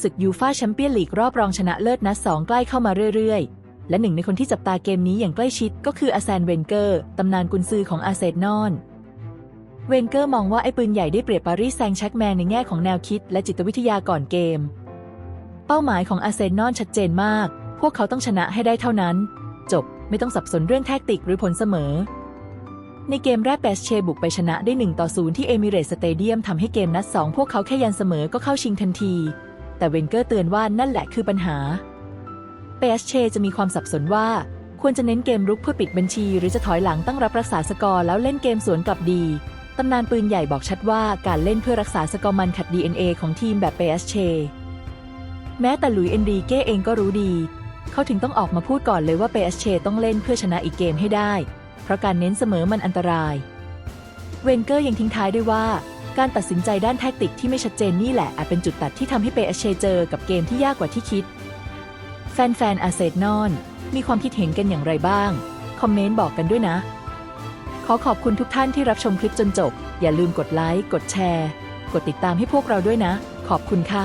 ศึกยูฟาแชมเปี้ยนลีกรอบรองชนะเลิศนัดสองใกล้เข้ามาเรื่อยๆ และหนึ่งในคนที่จับตาเกมนี้อย่างใกล้ชิดก็คืออาแซนเวนเกอร์ตำนานกุนซือของอาเซนอลเวนเกอร์มองว่าไอ้ปืนใหญ่ได้เปรียบปารีสแซงต์แชร์กแมงในแง่ของแนวคิดและจิตวิทยาก่อนเกม เป้าหมายของอาเซนอลชัดเจนมาก พวกเขาต้องชนะให้ได้เท่านั้น จบไม่ต้องสับสนเรื่องแทคติกหรือผลเสมอในเกมแรกเปสเชบุกไปชนะได้1ต่อ0ที่เอมิเรตสเตเดียมทำให้เกมนัด 2 พวกเขาแค่ยันเสมอก็เข้าชิงทันที แต่เวนเกอร์เตือนว่านั่นแหละคือปัญหาเปสเชจะมีความสับสนว่า ควรจะเน้นเกมรุกเพื่อปิดบัญชี หรือจะถอยหลังตั้งรับรักษาสกอร์แล้วเล่นเกมสวนกลับดีตำนานปืนใหญ่บอกชัดว่าการเล่นเพื่อรักษาสกอร์มันขัด DNA ของทีมแบบเปสเชแม้แต่หลุยส์เอนริเก้เองก็รู้ดี เขาถึงต้องออกมาพูดก่อนเลยว่าเปสเชต้องเล่นเพื่อชนะอีกเกมให้ได้ เพราะการเน้นเสมอมันอันตราย เวนเกอร์ยังทิ้งท้ายด้วยว่า การตัดสินใจด้านแทคติกที่ไม่ชัดเจนนี่แหละอาจเป็นจุดตัดที่ทำให้เปอเชเจอกับเกมที่ยากกว่าที่คิด แฟนๆอาเซนอน มีความคิดเห็นกันอย่างไรบ้าง คอมเมนต์บอกกันด้วยนะ ขอขอบคุณทุกท่านที่รับชมคลิปจนจบ อย่าลืมกดไลค์ กดแชร์ กดติดตามให้พวกเราด้วยนะ ขอบคุณค่ะ